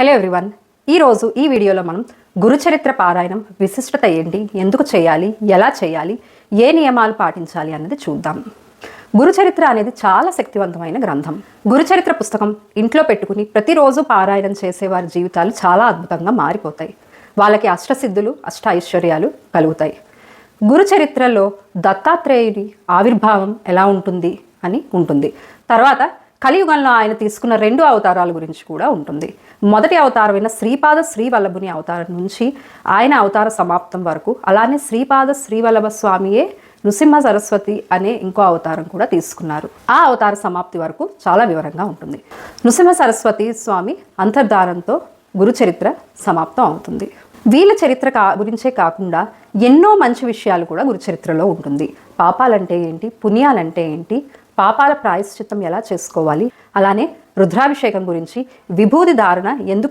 Hello everyone ఈరోజు ఈ వీడియోలో మనం గురుచరిత్ర పారాయణం విశిష్టత ఏంటి? ఎందుకు చేయాలి? ఎలా చేయాలి? ఏ నియమాలు పాటించాలి అన్నది చూద్దాం. గురుచరిత్ర అనేది చాలా శక్తివంతమైన గ్రంథం. గురుచరిత్ర పుస్తకం ఇంట్లో పెట్టుకుని ప్రతిరోజు పారాయణం చేసేవారి జీవితాలు చాలా అద్భుతంగా మారిపోతాయి. వాళ్ళకి అష్టసిద్ధులు అష్ట ఐశ్వర్యాలు కలుగుతాయి. గురుచరిత్రలో దత్తాత్రేయుడి దత్తాత్రేయుని ఆవిర్భావం ఎలా ఉంటుంది అని ఉంటుంది. తర్వాత కలియుగంలో ఆయన తీసుకున్న రెండు అవతారాల గురించి కూడా ఉంటుంది. మొదటి అవతారమైన శ్రీపాద శ్రీవల్లభుని అవతారం నుంచి ఆయన అవతార సమాప్తం వరకు అలానే శ్రీపాద శ్రీవల్లభ స్వామియే నృసింహ సరస్వతి అనే ఇంకో అవతారం కూడా తీసుకున్నారు. ఆ అవతార సమాప్తి వరకు చాలా వివరంగా ఉంటుంది. నృసింహ సరస్వతి స్వామి అంతర్ధారంతో గురు చరిత్ర సమాప్తం అవుతుంది. వీళ్ళ చరిత్ర కా గురించే కాకుండా ఎన్నో మంచి విషయాలు కూడా గురుచరిత్రలో ఉంటుంది. పాపాలంటే ఏంటి? పుణ్యాలంటే ఏంటి? పాపాల ప్రాయశ్చిత్తం ఎలా చేసుకోవాలి? అలానే రుద్రాభిషేకం గురించి విభూది ధారణ ఎందుకు